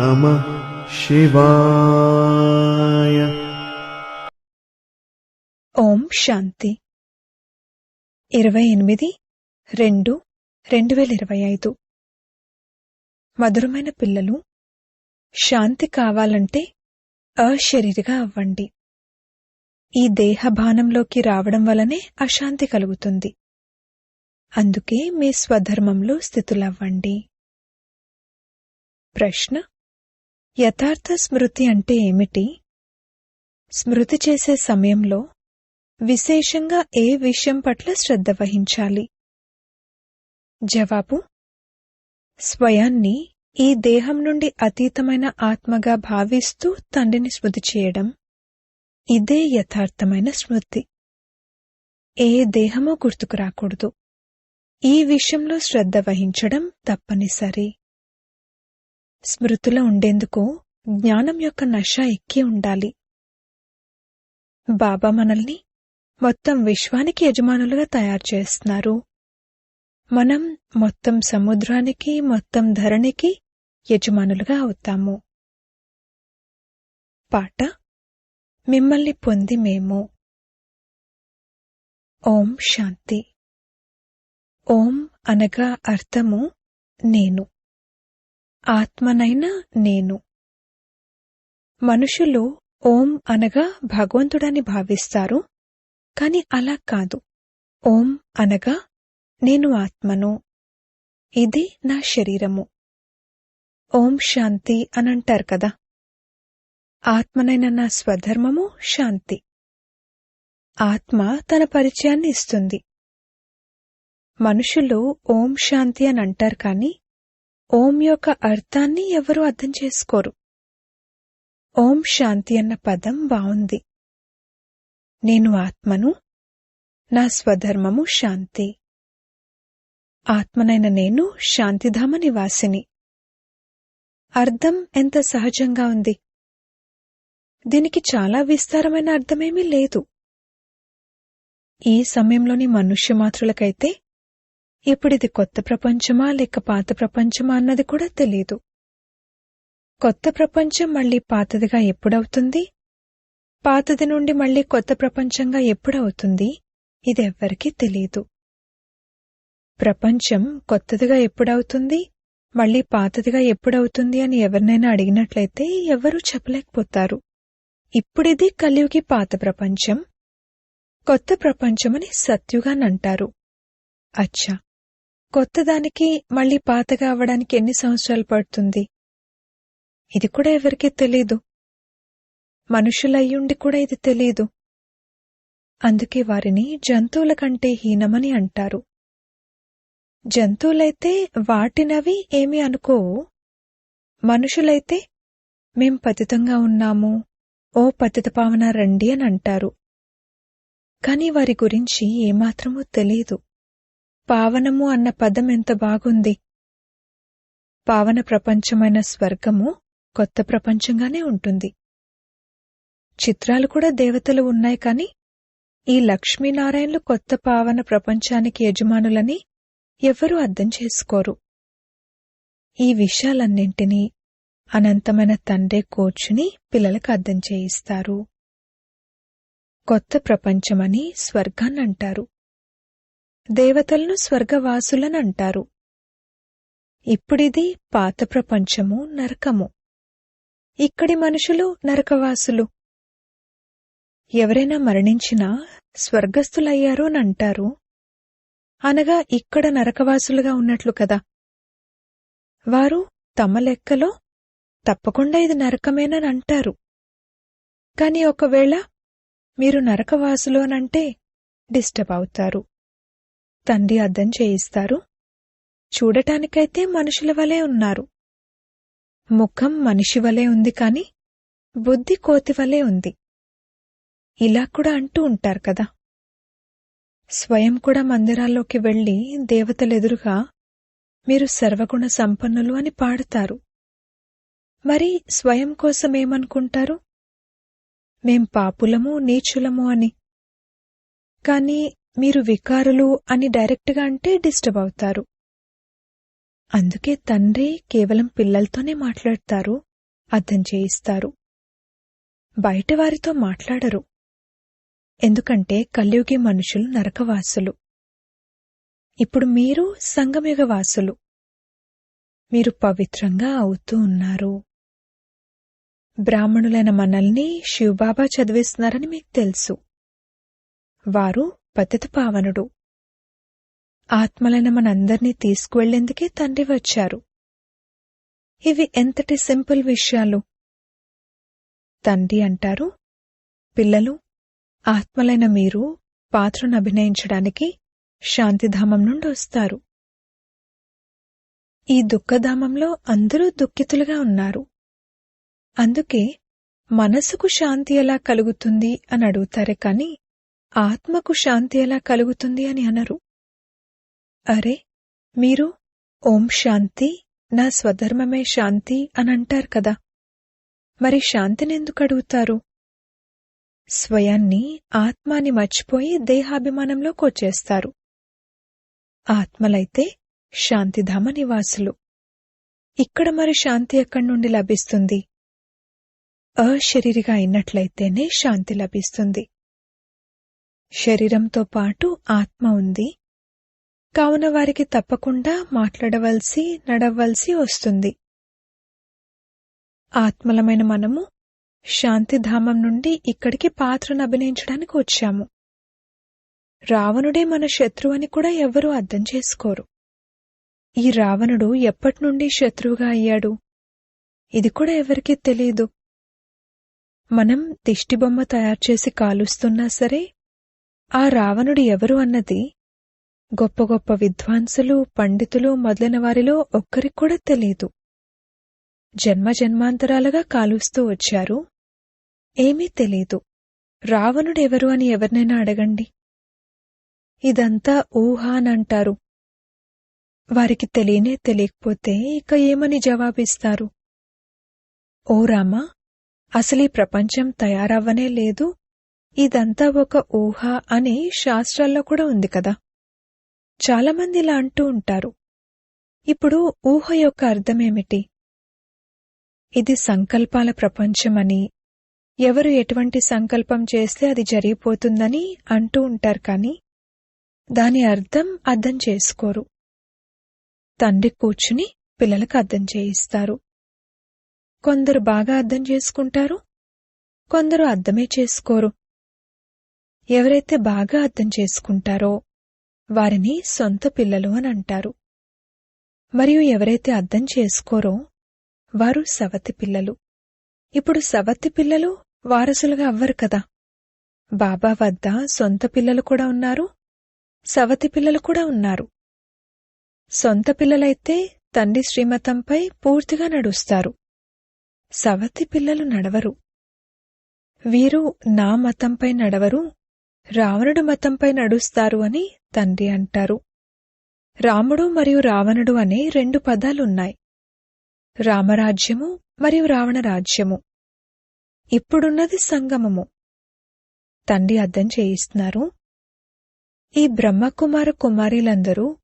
నమ శివాయ. ఓం శాంతి. ఇరవై ఎనిమిది రెండు రెండు వేల ఇరవై ఐదు. మధురమైన పిల్లలు శాంతి కావాలంటే అశరీరిగా అవ్వండి. ఈ దేహ భానంలోకి రావడం వలనే అశాంతి కలుగుతుంది. అందుకే మీ స్వధర్మంలో స్థితులవ్వండి. ప్రశ్న? యథార్థ స్మృతి అంటే ఏమిటి? స్మృతి చేసే సమయంలో విశేషంగా ఏ విషయం పట్ల శ్రద్ధ వహించాలి? జవాబు? స్వయాన్ని ఈ దేహం నుండి అతీతమైన ఆత్మగా భావిస్తూ తండ్రిని స్మృతి చేయడం. ఇదే యథార్థమైన స్మృతి. ఏ దేహమో గుర్తుకు రాకూడదు. ఈ విషయంలో శ్రద్ధ వహించడం తప్పనిసరి. స్మృతిలో ఉండేందుకు జ్ఞానం యొక్క నష ఎక్కి ఉండాలి. బాబా మనల్ని మొత్తం విశ్వానికి యజమానులుగా తయారు చేస్తున్నారు. మనం మొత్తం సముద్రానికి మొత్తం ధరణికి యజమానులుగా అవుతాము. పాట మిమ్మల్ని పొంది మేము. ఓం శాంతి. ఓం అనగా అర్థము నేను. ఆత్మనైన నేను. మనుషులు ఓం అనగా భగవంతుడని భావిస్తారు. కాని అలా కాదు. ఓం అనగా నేను ఆత్మను. ఇది నా శరీరము. ఓం శాంతి అనంటారు కదా. ఆత్మనైన నా స్వధర్మము శాంతి. ఆత్మ తన పరిచయాన్ని ఇస్తుంది. మనుషులు ఓం శాంతి అని అంటారు కాని ఓం యొక్క అర్థాన్ని ఎవరూ అర్థం చేసుకోరు. ఓం శాంతి అన్న పదం బావుంది. నేను ఆత్మను నా స్వధర్మము శాంతి. ఆత్మనైన నేను శాంతిధామ నివాసిని. అర్థం ఎంత సహజంగా ఉంది? దీనికి చాలా విస్తారమైన అర్థమేమీ లేదు. ఈ సమయంలోని మనుష్య మాత్రులకైతే ఇప్పుడిది కొత్త ప్రపంచమా లేక పాత ప్రపంచమా అన్నది కూడా తెలీదు. కొత్త ప్రపంచం మళ్ళీ పాతదిగా ఎప్పుడవుతుంది? పాతది నుండి మళ్ళీ కొత్త ప్రపంచంగా ఎప్పుడవుతుంది? ఇదెవ్వరికీ తెలీదు. ప్రపంచం కొత్తదిగా ఎప్పుడవుతుంది? మళ్ళీ పాతదిగా ఎప్పుడవుతుంది అని ఎవరినైనా అడిగినట్లయితే ఎవరూ చెప్పలేకపోతారు. ఇప్పుడిది కలియుగి పాత ప్రపంచం. కొత్త ప్రపంచమని సత్యుగానంటారు. అచ్చా! కొత్తదానికి మళ్ళీ పాతగా అవ్వడానికి ఎన్ని సంవత్సరాలు పడుతుంది? ఇది కూడా ఎవరికీ తెలీదు. మనుషులయ్యుండి కూడా ఇది తెలీదు. అందుకే వారిని జంతువుల కంటే హీనమని అంటారు. జంతువులైతే వాటినవి ఏమీ అనుకోవు. మనుషులైతే మేం పతితంగా ఉన్నాము ఓ పతిత పావన రండి అని అంటారు. కాని వారి గురించి ఏమాత్రమూ తెలీదు. పావనము అన్న పదం ఎంత బాగుంది? పావన ప్రపంచమైన స్వర్గము కొత్త ప్రపంచంగానే ఉంటుంది. చిత్రాలు కూడా దేవతలు ఉన్నాయి కాని ఈ లక్ష్మీనారాయణలు కొత్త పావన ప్రపంచానికి యజమానులని ఎవ్వరూ అర్థం చేసుకోరు. ఈ విషయాలన్నింటినీ అనంతమైన తండ్రే కూర్చుని పిల్లలకు అర్థం చేయిస్తారు. కొత్త ప్రపంచమని స్వర్గాన్నంటారు. దేవతలను స్వర్గవాసులనంటారు. ఇప్పుడిది పాత ప్రపంచము నరకము. ఇక్కడి మనుషులు నరకవాసులు. ఎవరైనా మరణించినా స్వర్గస్థులయ్యారోనంటారు. అనగా ఇక్కడ నరకవాసులుగా ఉన్నట్లు కదా. వారు తమ లెక్కలో తప్పకుండా ఇది నరకమేననంటారు. కాని ఒకవేళ మీరు నరకవాసులోనంటే డిస్టర్బ్ అవుతారు. తండ్రి అర్థం చేయిస్తారు? చూడటానికైతే మనుషుల వలె ఉన్నారు. ముఖం మనిషి వలె ఉంది కాని బుద్ధి కోతి వలె ఉంది. ఇలా కూడా అంటూ ఉంటారు కదా. స్వయం కూడా మందిరాల్లోకి వెళ్ళి దేవతలెదురుగా మీరు సర్వగుణ సంపన్నులు అని పాడతారు. మరి స్వయం కోసమేమనుకుంటారు మేం పాపులము నీచులము అని. కాని మీరు వికారులు అని డైరెక్ట్గా అంటే డిస్టర్బ్ అవుతారు. అందుకే తండ్రి కేవలం పిల్లలతోనే మాట్లాడతారు అర్థం చేయిస్తారు. బయట వారితో మాట్లాడరు. ఎందుకంటే కలియుగి మనుషులు నరకవాసులు. ఇప్పుడు మీరు సంగమయుగ వాసులు మీరు పవిత్రంగా అవుతూ ఉన్నారు. బ్రాహ్మణులైన మనల్ని శివబాబా చదివిస్తున్నారని మీకు తెలుసు. వారు పతిత పావనుడు. ఆత్మలైన మనందర్నీ తీసుకువెళ్ళేందుకే తండ్రి వచ్చారు. ఇవి ఎంతటి సింపుల్ విషయాలు. తండ్రి అంటారు పిల్లలు ఆత్మలైన మీరు పాత్రను అభినయించడానికి శాంతిధామం నుండి వస్తారు. ఈ దుఃఖధామంలో అందరూ దుఃఖితులుగా ఉన్నారు. అందుకే మనసుకు శాంతి ఎలా కలుగుతుంది అని అడుగుతారే కాని ఆత్మకు శాంతి ఎలా కలుగుతుంది అని అనరు. అరే మీరు ఓం శాంతి నా స్వధర్మమే శాంతి అని అంటారు కదా. మరి శాంతినెందుకు అడుగుతారు? స్వయాన్ని ఆత్మాని మర్చిపోయి దేహాభిమానంలో కొచ్చేస్తారు ఆత్మలైతే శాంతిధామ నివాసులు. ఇక్కడ మరి శాంతి ఎక్కడి నుండి లభిస్తుంది? అశరీరిగా అయినట్లయితేనే శాంతి లభిస్తుంది. శరీరంతో పాటు ఆత్మ ఉంది. కావున వారికి తప్పకుండా మాట్లాడవలసి నడవలసి వస్తుంది. ఆత్మలమైన మనము శాంతిధామం నుండి ఇక్కడికి పాత్రను అభినయించడానికి వచ్చాము. రావణుడే మన శత్రువు అని కూడా ఎవ్వరూ అర్థం చేసుకోరు. ఈ రావణుడు ఎప్పటినుండి శత్రువుగా అయ్యాడు? ఇది కూడా ఎవరికీ తెలియదు మనం దిష్టిబొమ్మ తయారు చేసి కాలుస్తున్నా సరే ఆ రావణుడు ఎవరు అన్నది గొప్ప గొప్ప విద్వాంసులు పండితులు మొదలైన వారిలో ఒక్కరికి కూడా తెలియదు జన్మ జన్మాంతరాలుగా కాలుస్తూ వచ్చారు. ఏమీ తెలీదు. రావణుడెవరు అని ఎవరినైనా అడగండి. ఇదంతా ఊహానంటారు వారికి తెలియనే తెలియకపోతే ఇక ఏమని జవాబిస్తారు? ఓ రామా అసలీ ప్రపంచం తయారవ్వనే లేదు. ఇదంతా ఒక ఊహ అని శాస్త్రాల్లో కూడా ఉంది కదా. చాలామంది ఇలా అంటూ ఉంటారు. ఇప్పుడు ఊహ యొక్క అర్థమేమిటి? ఇది సంకల్పాల ప్రపంచమని ఎవరు ఎటువంటి సంకల్పం చేస్తే అది జరిగిపోతుందని అంటూ ఉంటారు కాని దాని అర్థం అర్థం చేసుకోరు. తండ్రి కూర్చుని పిల్లలకు అర్థం చేయిస్తారు. కొందరు బాగా అర్థం చేసుకుంటారు కొందరు అర్థమే చేసుకోరు. ఎవరైతే బాగా అర్థం చేసుకుంటారో వారిని సొంత పిల్లలు అని అంటారు. మరియు ఎవరైతే అర్థం చేసుకోరో వారు సవతి పిల్లలు. ఇప్పుడు సవతి పిల్లలు వారసులుగా అవ్వరు కదా. బాబా వద్ద సొంత పిల్లలు కూడా ఉన్నారు సవతి పిల్లలు కూడా ఉన్నారు. సొంత పిల్లలైతే తండ్రి శ్రీమతంపై పూర్తిగా నడుస్తారు. సవతి పిల్లలు నడవరు. వీరు నా మతంపై నడవరు రావణుడు మతంపై నడుస్తారు అని తండ్రి అంటారు. రాముడు మరియు రావణుడు అనే రెండు పదాలున్నాయి. రామరాజ్యము మరియు రావణ రాజ్యము ఇప్పుడున్నది సంగమము. తండ్రి అర్థం చేయిస్తున్నారు. ఈ బ్రహ్మకుమార కుమారీలందరూ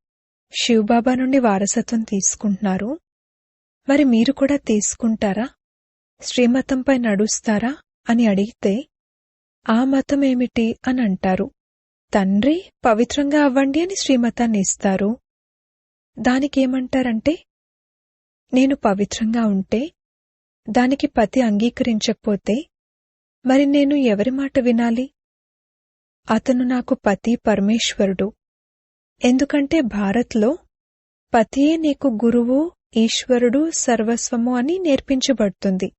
శివబాబా నుండి వారసత్వం తీసుకుంటున్నారు. మరి మీరు కూడా తీసుకుంటారా? శ్రీమతంపై నడుస్తారా? అని అడిగితే ఆ మతమేమిటి అని అంటారు. తండ్రి పవిత్రంగా అవ్వండి అని శ్రీమతాన్ని ఇస్తారు. దానికేమంటారంటే నేను పవిత్రంగా ఉంటే దానికి పతి అంగీకరించకపోతే మరి నేను ఎవరి మాట వినాలి? అతను నాకు పతి పరమేశ్వరుడు. ఎందుకంటే భారత్లో పతియే నీకు గురువు ఈశ్వరుడు సర్వస్వము అని నేర్పించబడుతుంది.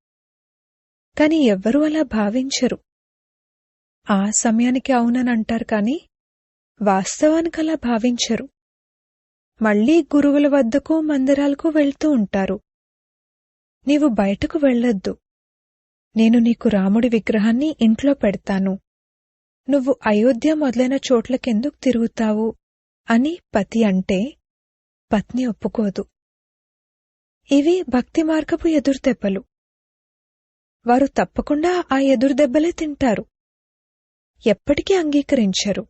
కాని ఎవ్వరూ అలా భావించరు. ఆ సమయానికి అవునని అంటారు కాని వాస్తవానికి అలా భావించరు. మళ్ళీ గురువుల వద్దకు మందిరాలకు వెళ్తూ ఉంటారు. నీవు బయటకు వెళ్ళొద్దు. నేను నీకు రాముడి విగ్రహాన్ని ఇంట్లో పెడతాను. నువ్వు అయోధ్య మొదలైన చోట్లకెందుకు తిరుగుతావు? అని పతి అంటే పత్ని ఒప్పుకోదు. ఇవి భక్తి మార్గపు ఎదురుదెబ్బలు. వారు తప్పకుండా ఆ ఎదురుదెబ్బలే తింటారు. ఎప్పటికీ అంగీకరించరు.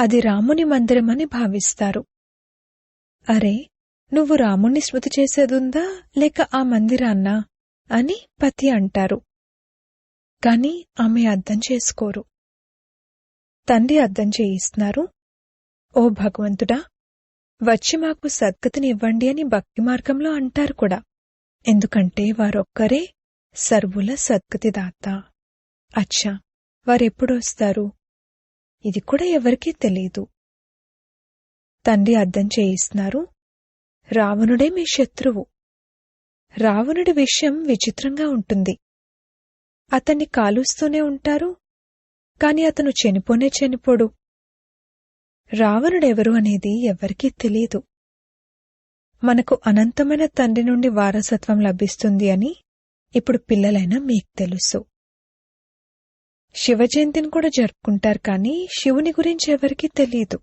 అది రాముని మందిరమని భావిస్తారు. అరే నువ్వు రాముణ్ణి స్మృతి చేసేదుందా లేక ఆ మందిరాన్నా అని పతి అంటారు. కాని ఆమె అర్థం చేసుకోరు. తండ్రి అర్థం చేయిస్తున్నారు. ఓ భగవంతుడా వచ్చి మాకు సద్గతిని ఇవ్వండి అని భక్తి మార్గంలో అంటారు కూడా. ఎందుకంటే వారొక్కరే సర్వుల సద్గతిదాత. అచ్చా వారెప్పుడొస్తారు? ఇది కూడా ఎవరికీ తెలియదు తండ్రి అర్థం చేయిస్తున్నారు. రావణుడే మీ శత్రువు. రావణుడి విషయం విచిత్రంగా ఉంటుంది. అతన్ని కాలుస్తూనే ఉంటారు కాని అతను చనిపోనే చనిపోడు. రావణుడెవరు అనేది ఎవరికీ తెలియదు మనకు అనంతమైన తండ్రి నుండి వారసత్వం లభిస్తుంది అని ఇప్పుడు పిల్లలైనా మీకు తెలుసు. శివ జయంతిని కూడా జరుపుకుంటారు కానీ శివుని గురించి ఎవరికీ తెలియదు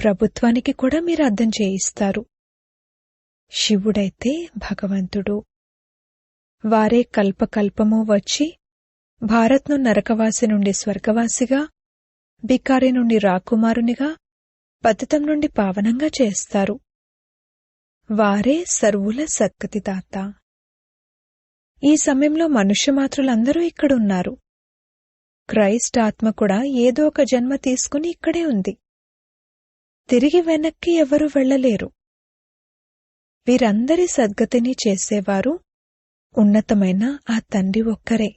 ప్రభుత్వానికి కూడా మీరు అర్థం చేయిస్తారు. శివుడైతే భగవంతుడు. వారే కల్పకల్పము వచ్చి భారత్ను నరకవాసి నుండి స్వర్గవాసిగా బికారి నుండి రాకుమారునిగా పతితం నుండి పావనంగా చేస్తారు. వారే సర్వుల సద్గతిదాత ఈ సమయంలో మనుష్యమాతృలందరూ ఇక్కడున్నారు. క్రైస్ట్ ఆత్మ కూడా ఏదో ఒక జన్మ తీసుకుని ఇక్కడే ఉంది. తిరిగి వెనక్కి ఎవరూ వెళ్ళలేరు వీరందరి సద్గతిని చేసేవారు ఉన్నతమైన ఆ తండ్రి ఒక్కరే.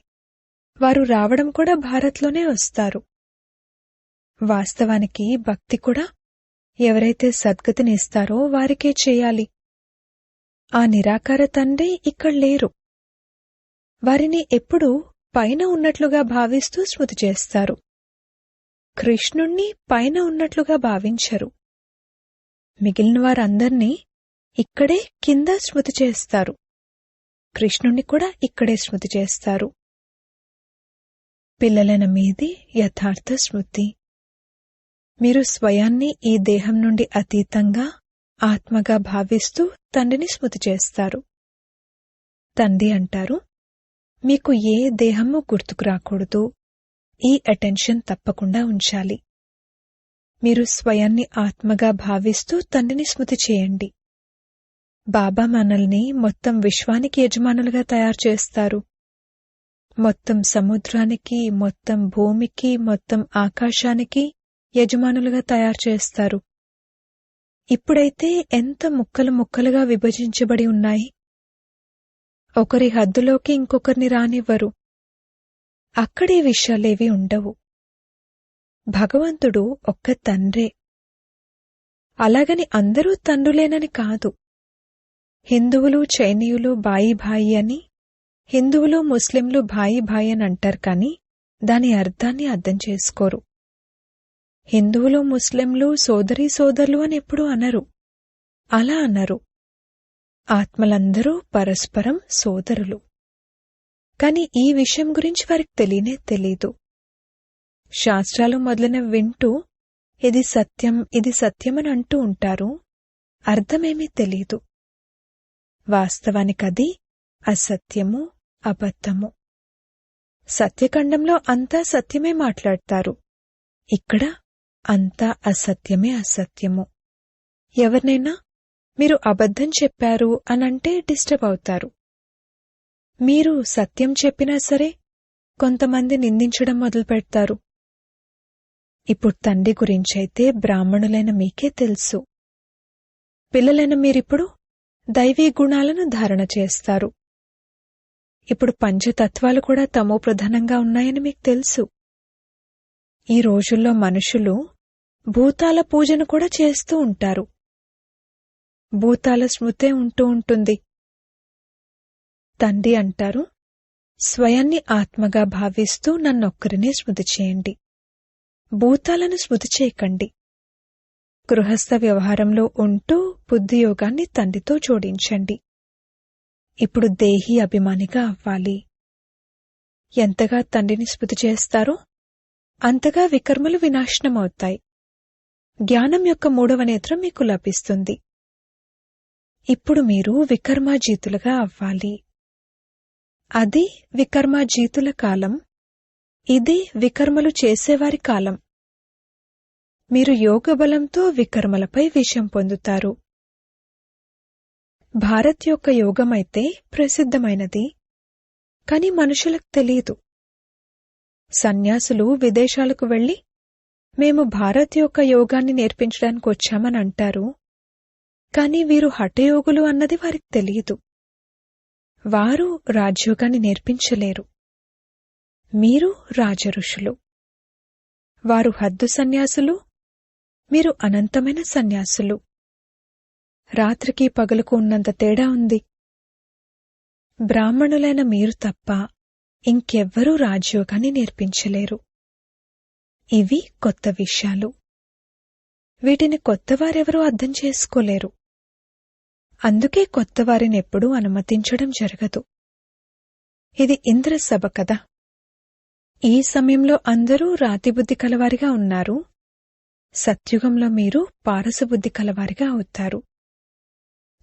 వారు రావడం కూడా భారత్లోనే వస్తారు. వాస్తవానికి భక్తి కూడా ఎవరైతే సద్గతిని ఇస్తారో వారికే చేయాలి. ఆ నిరాకార తండ్రి ఇక్కడ లేరు. వారిని ఎప్పుడూ పైన ఉన్నట్లుగా భావిస్తూ స్మృతి చేస్తారు. కృష్ణుణ్ణి పైన ఉన్నట్లుగా భావించరు. మిగిలిన వారందర్నీ ఇక్కడే కింద స్మృతి చేస్తారు. కృష్ణుణ్ణి కూడా ఇక్కడే స్మృతి చేస్తారు. పిల్లలైన మీది యథార్థ స్మృతి మీరు స్వయాన్ని ఈ దేహం నుండి అతీతంగా ఆత్మగా భావిస్తూ తండ్రిని స్మృతి చేస్తారు. తండ్రి అంటారు మీకు ఏ దేహము గుర్తుకు రాకూడదు. ఈ అటెన్షన్ తప్పకుండా ఉంచాలి. మీరు స్వయాన్ని ఆత్మగా భావిస్తూ తండ్రిని స్మృతి చేయండి. బాబా మనల్ని మొత్తం విశ్వానికి యజమానులుగా తయారు చేస్తారు. మొత్తం సముద్రానికి మొత్తం భూమికి మొత్తం ఆకాశానికి యజమానులుగా తయారు చేస్తారు. ఇప్పుడైతే ఎంత ముక్కలు ముక్కలుగా విభజించబడి ఉన్నాయి. ఒకరి హద్దులోకి ఇంకొకరిని రానివ్వరు. అక్కడే విషయాలేవి ఉండవు. భగవంతుడు ఒక్క తండ్రే. అలాగని అందరూ తండ్రులేనని కాదు. హిందువులు చైనీయులు బాయి భాయి అని హిందువులు ముస్లింలు భాయి భాయి అని అంటారు కాని దాని అర్థాన్ని అర్థం చేసుకోరు. హిందువులు ముస్లింలు సోదరీ సోదరులు అని ఎప్పుడూ అనరు. అలా అనరు. ఆత్మలందరూ పరస్పరం సోదరులు. కాని ఈ విషయం గురించి వారికి తెలియనే తెలీదు. శాస్త్రాలు మొదలైన వింటూ ఇది సత్యం ఇది సత్యమని అంటూ ఉంటారు అర్థమేమీ తెలీదు. వాస్తవానికది అసత్యము అబద్ధము. సత్యఖండంలో అంతా సత్యమే మాట్లాడతారు. ఇక్కడ అంతా అసత్యమే అసత్యము. ఎవరినైనా మీరు అబద్ధం చెప్పారు అనంటే డిస్టర్బ్ అవుతారు. మీరు సత్యం చెప్పినా సరే కొంతమంది నిందించడం మొదలు పెడతారు. ఇప్పుడు తండ్రి గురించైతే బ్రాహ్మణులైన మీకే తెలుసు. పిల్లలైన మీరిప్పుడు దైవీ గుణాలను ధారణ చేస్తారు. ఇప్పుడు పంచతత్వాలు కూడా తమో ప్రధానంగా ఉన్నాయని మీకు తెలుసు. ఈ రోజుల్లో మనుషులు భూతాల పూజను కూడా చేస్తూ ఉంటారు. భూతాల స్మృతే ఉంటూ ఉంటుంది. తండ్రి అంటారు స్వయాన్ని ఆత్మగా భావిస్తూ నన్నొక్కరినే స్మృతి చేయండి. భూతాలను స్మృతి చేయకండి. గృహస్థ వ్యవహారంలో ఉంటూ బుద్ధియోగాన్ని తండ్రితో జోడించండి. ఇప్పుడు దేహి అభిమానిగా అవ్వాలి. ఎంతగా తండ్రిని స్మృతి చేస్తారో అంతగా వికర్మలు వినాశనమవుతాయి. జ్ఞానం యొక్క మూడవ నేత్రం మీకు లభిస్తుంది. ఇప్పుడు మీరు వికర్మాజీతులుగా అవ్వాలి. అది వికర్మాజీతుల కాలం. ఇది వికర్మలు చేసేవారి కాలం. మీరు యోగ బలంతో వికర్మలపై విషయం పొందుతారు. భారత్ యొక్క యోగమైతే ప్రసిద్ధమైనది. కాని మనుషులకు తెలియదు. సన్యాసులు విదేశాలకు వెళ్ళి మేము భారత్ యొక్క యోగాన్ని నేర్పించడానికి వచ్చామని అంటారు. కాని వీరు హఠయోగులు అన్నది వారికి తెలియదు. వారు రాజ్యోగాన్ని నేర్పించలేరు. మీరు రాజఋషులు వారు హద్దు సన్యాసులు. మీరు అనంతమైన సన్యాసులు. రాత్రికి పగలుకు ఉన్నంత తేడా ఉంది. బ్రాహ్మణులైన మీరు తప్ప ఇంకెవ్వరూ రాజయోగాన్ని నేర్పించలేరు. ఇవి కొత్త విషయాలు. వీటిని కొత్తవారెవరూ అర్థం చేసుకోలేరు. అందుకే కొత్తవారినెప్పుడూ అనుమతించడం జరగదు. ఇది ఇంద్రసభ కదా ఈ సమయంలో అందరూ రాతిబుద్ధి కలవారిగా ఉన్నారు. సత్యుగంలో మీరు పారసబుద్ధి కలవారిగా అవుతారు.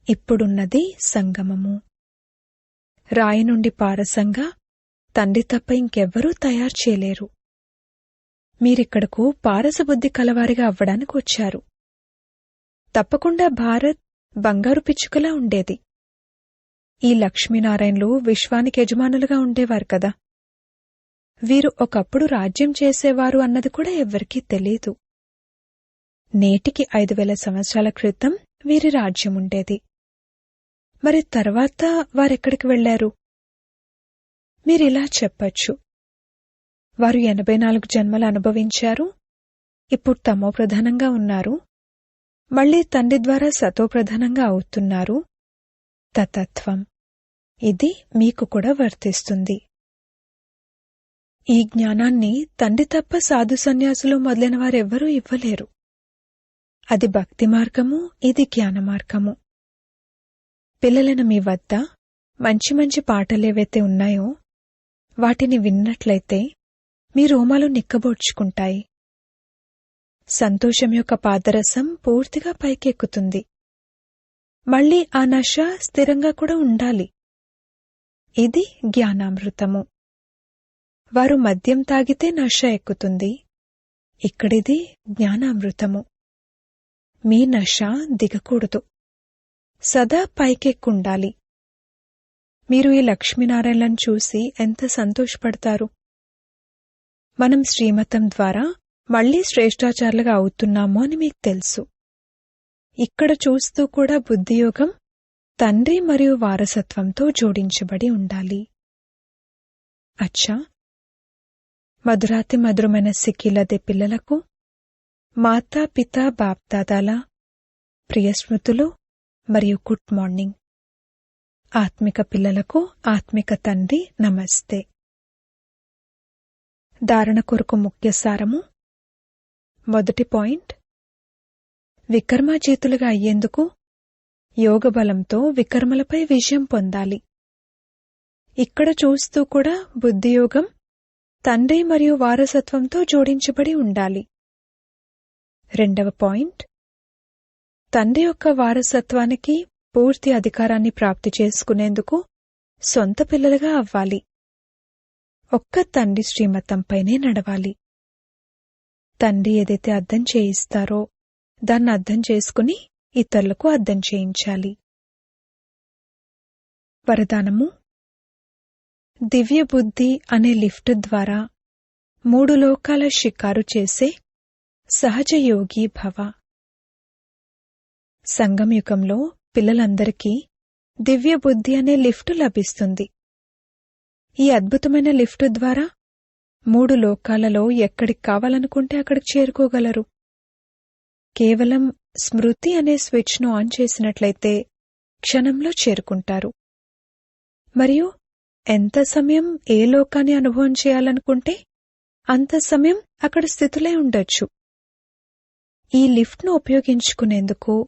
ఇప్పుడున్నది సంగమము. రాయి నుండి పారసంగా తండ్రి తప్ప ఇంకెవ్వరూ తయారు చేయలేరు. మీరిక్కడకు పారసబుద్ధి కలవారిగా అవ్వడానికి వచ్చారు. తప్పకుండా భారత్ బంగారు పిచ్చుకలా ఉండేది. ఈ లక్ష్మీనారాయణలు విశ్వానికి యజమానులుగా ఉండేవారు కదా. వీరు ఒకప్పుడు రాజ్యం చేసేవారు అన్నది కూడా ఎవ్వరికీ తెలీదు. నేటికి ఐదు వేల సంవత్సరాల క్రితం వీరి రాజ్యం ఉండేది. మరి తర్వాత వారెక్కడికి వెళ్ళారు మీరిలా చెప్పచ్చు. వారు ఎనభై నాలుగు జన్మలు అనుభవించారు. ఇప్పుడు తమో ప్రధానంగా ఉన్నారు. మళ్ళీ తండ్రి ద్వారా సతోప్రధానంగా అవుతున్నారు. తతత్వం. ఇది మీకు కూడా వర్తిస్తుంది. ఈ జ్ఞానాన్ని తండ్రి తప్ప సాధు సన్యాసులు మొదలైన వారెవ్వరూ ఇవ్వలేరు. అది భక్తి మార్గము ఇది జ్ఞాన మార్గము. పిల్లలను మీ వద్ద మంచి మంచి పాటలేవైతే ఉన్నాయో వాటిని విన్నట్లయితే మీ రోమాలు నిక్కబోడ్చుకుంటాయి. సంతోషం యొక్క పాదరసం పూర్తిగా పైకెక్కుతుంది. మళ్ళీ ఆ నశ స్థిరంగా కూడా ఉండాలి. ఇది జ్ఞానామృతము. వారు మద్యం తాగితే నశ ఎక్కుతుంది. ఇక్కడిది జ్ఞానామృతము. మీ నశ దిగకూడదు. సదా పైకెక్కుండాలి. మీరు ఈ లక్ష్మీనారాయణలను చూసి ఎంత సంతోషపడతారు. మనం శ్రీమతం ద్వారా మళ్ళీ శ్రేష్టాచారులుగా అవుతున్నాము అని మీకు తెలుసు. ఇక్కడ చూస్తూ కూడా బుద్ధియోగం తండ్రి మరియు వారసత్వంతో జోడించబడి ఉండాలి. అచ్చా! మధురాతి మధురమైన సిక్కిలదే పిల్లలకు మాతా పిత బాప్దాదాల ప్రియ స్మృతులు మరియు గుడ్ మార్నింగ్. ఆత్మిక పిల్లలకు ఆత్మిక తండ్రి నమస్తే. ధారణ కొరకు ముఖ్య సారము మొదటి పాయింట్. వికర్మాచేతులుగా అయ్యేందుకు యోగ బలంతో వికర్మలపై విజయం పొందాలి. ఇక్కడ చూస్తూ కూడా బుద్ధియోగం తండ్రి మరియు వారసత్వంతో జోడించబడి ఉండాలి. రెండవ పాయింట్. తండ్రి యొక్క వారసత్వానికి పూర్తి అధికారాన్ని ప్రాప్తి చేసుకునేందుకు సొంత పిల్లలుగా అవ్వాలి. ఒక్క తండ్రి శ్రీమతంపైనే నడవాలి. తండ్రి ఏదైతే అర్థం చేయిస్తారో దాన్ని అర్థం చేసుకుని ఇతరులకు అర్థం చేయించాలి. వరదానము. దివ్య బుద్ధి అనే లిఫ్ట్ ద్వారా మూడు లోకాల షికారు చేసే సహజయోగి భవ. సంగమయుగంలో పిల్లలందరికీ దివ్య బుద్ధి అనే లిఫ్టు లభిస్తుంది. ఈ అద్భుతమైన లిఫ్టు ద్వారా మూడు లోకాలలో ఎక్కడికి కావాలనుకుంటే అక్కడికి చేరుకోగలరు. కేవలం స్మృతి అనే స్విచ్ను ఆన్ చేసినట్లయితే క్షణంలో చేరుకుంటారు. మరియు ఎంత సమయం ఏ లోకాన్ని అనుభవం చేయాలనుకుంటే అంత సమయం అక్కడ స్థితులై ఉండొచ్చు. ఈ లిఫ్ట్ను ఉపయోగించుకునేందుకు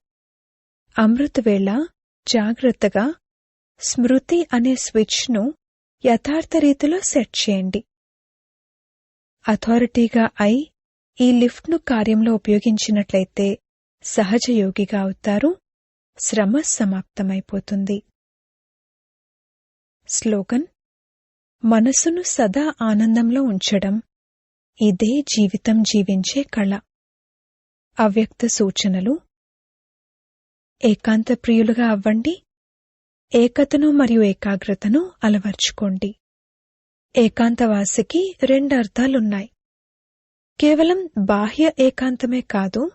అమృతవేళ జాగ్రత్తగా స్మృతి అనే స్విచ్ను యథార్థ రీతిలో సెట్ చేయండి. అథారిటీగా అయి ఈ లిఫ్ట్ను కార్యంలో ఉపయోగించినట్లయితే సహజ యోగిగా అవుతారు. శ్రమ సమాప్తమైపోతుంది. స్లోగన్ మనసును సదా ఆనందంలో ఉంచడం ఇదే జీవితం జీవించే కళ. అవ్యక్త సూచనలు ఏకాంత ప్రియులుగా అవ్వండి ఏకతను మరియు ఏకాగ్రతను అలవర్చుకోండి. ఏకాంతవాసికి రెండు అర్థాలున్నాయి కేవలం బాహ్య ఏకాంతమే కాదు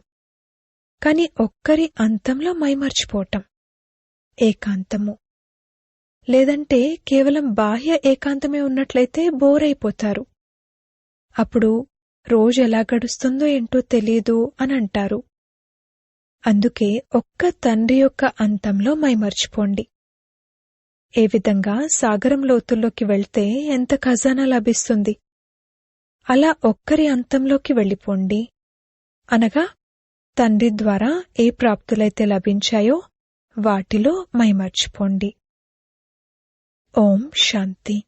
కాని ఒక్కరి అంతంలో మైమర్చిపోవటం ఏకాంతము. లేదంటే కేవలం బాహ్య ఏకాంతమే ఉన్నట్లయితే బోర్ అయిపోతారు అప్పుడు రోజు ఎలా గడుస్తుందో ఏంటో తెలీదు అని అంటారు. అందుకే ఒక్క తండ్రి యొక్క అంతంలో మైమర్చిపోండి. ఏ విధంగా సాగరం లోతుల్లోకి వెళ్తే ఎంత ఖజానా లభిస్తుంది? అలా ఒక్కరి అంతంలోకి వెళ్ళిపోండి. అనగా తండ్రి ద్వారా ఏ ప్రాప్తులైతే లభించాయో వాటిలో మైమర్చిపోండి. ఓం శాంతి.